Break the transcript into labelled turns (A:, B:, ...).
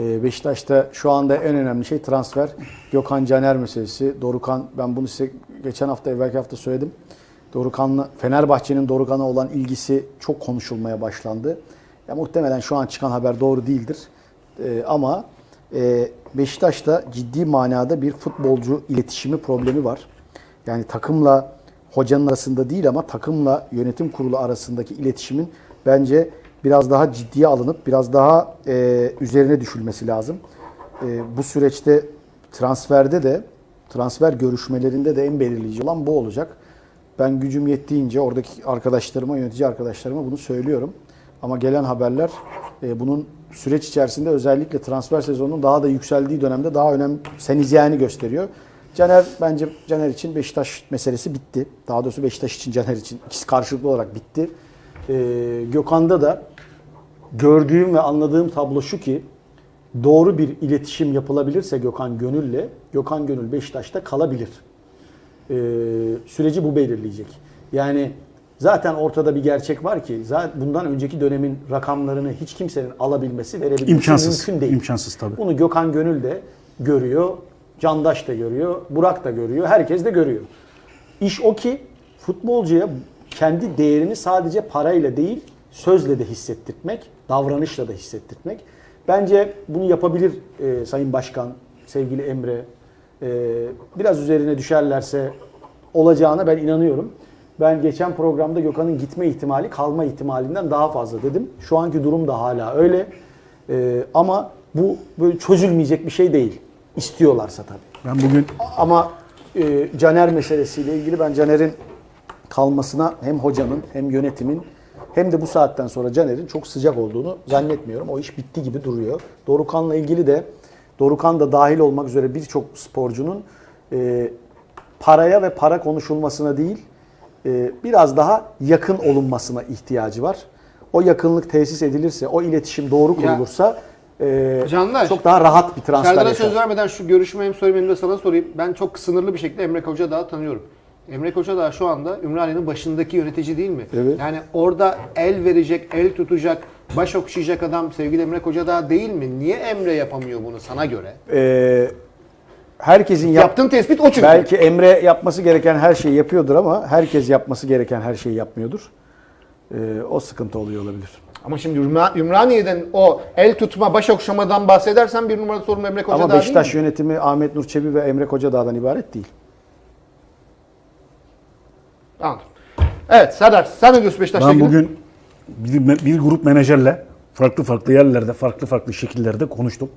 A: Ee, Beşiktaş'ta şu anda en önemli şey transfer. Gökhan Caner meselesi. Dorukan ben bunu size geçen hafta evvelki hafta söyledim. Dorukan'la Fenerbahçe'nin Dorukan'a olan ilgisi çok konuşulmaya başlandı. Ya muhtemelen şu an çıkan haber doğru değildir. Ee, ama e, Beşiktaş'ta ciddi manada bir futbolcu iletişimi problemi var. Yani takımla hocanın arasında değil ama takımla yönetim kurulu arasındaki iletişimin bence biraz daha ciddiye alınıp biraz daha e, üzerine düşülmesi lazım. E, bu süreçte transferde de transfer görüşmelerinde de en belirleyici olan bu olacak. Ben gücüm yettiğince oradaki arkadaşlarıma, yönetici arkadaşlarıma bunu söylüyorum. Ama gelen haberler e, bunun süreç içerisinde özellikle transfer sezonunun daha da yükseldiği dönemde daha önemseneceğini gösteriyor. Caner bence Caner için Beşiktaş meselesi bitti. Daha doğrusu Beşiktaş için Caner için ikisi karşılıklı olarak bitti. E, Gökhan'da da gördüğüm ve anladığım tablo şu ki doğru bir iletişim yapılabilirse Gökhan Gönül'le Gökhan Gönül Beşiktaş'ta kalabilir. Ee, süreci bu belirleyecek. Yani zaten ortada bir gerçek var ki zaten bundan önceki dönemin rakamlarını hiç kimsenin alabilmesi, verebilmesi
B: İmkansız.
A: mümkün değil.
B: İmkansız tabii.
A: Bunu Gökhan Gönül de görüyor, Candaş da görüyor, Burak da görüyor, herkes de görüyor. İş o ki futbolcuya kendi değerini sadece parayla değil, sözle de hissettirmek, davranışla da hissettirmek. Bence bunu yapabilir e, Sayın Başkan, sevgili Emre. E, biraz üzerine düşerlerse olacağına ben inanıyorum. Ben geçen programda Gökhan'ın gitme ihtimali kalma ihtimalinden daha fazla dedim. Şu anki durum da hala öyle. E, ama bu böyle çözülmeyecek bir şey değil. İstiyorlarsa tabii.
B: Ben bugün
A: Ama e, Caner meselesiyle ilgili ben Caner'in kalmasına hem hocanın hem yönetimin hem de bu saatten sonra Caner'in çok sıcak olduğunu zannetmiyorum. O iş bitti gibi duruyor. Dorukan'la ilgili de Dorukan da dahil olmak üzere birçok sporcunun e, paraya ve para konuşulmasına değil e, biraz daha yakın olunmasına ihtiyacı var. O yakınlık tesis edilirse, o iletişim doğru kurulursa e,
C: Canlar,
A: çok daha rahat bir transfer
C: Serdar'a
A: yaşar.
C: söz vermeden şu görüşümü hem sorayım hem de sana sorayım. Ben çok sınırlı bir şekilde Emre Koca daha tanıyorum. Emre Koca daha şu anda Ümraniye'nin başındaki yönetici değil mi?
A: Evet.
C: Yani orada el verecek, el tutacak, baş okşayacak adam sevgili Emre Koca daha değil mi? Niye Emre yapamıyor bunu sana göre?
A: E, herkesin yap-
C: Yaptığın tespit o çünkü.
A: Belki Emre yapması gereken her şeyi yapıyordur ama herkes yapması gereken her şeyi yapmıyordur. Ee, o sıkıntı oluyor olabilir.
C: Ama şimdi Ümra- Ümraniye'den o el tutma, baş okşamadan bahsedersen bir numaralı sorun Emre Koca
A: ama Beşiktaş
C: değil mi?
A: yönetimi Ahmet Nur Çebi ve Emre Kocadağ'dan ibaret değil.
C: Anladım. Evet Serdar sen ne diyorsun Beşiktaş'la
B: ben
C: ilgili?
B: bugün bir, bir grup menajerle farklı farklı yerlerde, farklı farklı şekillerde konuştum.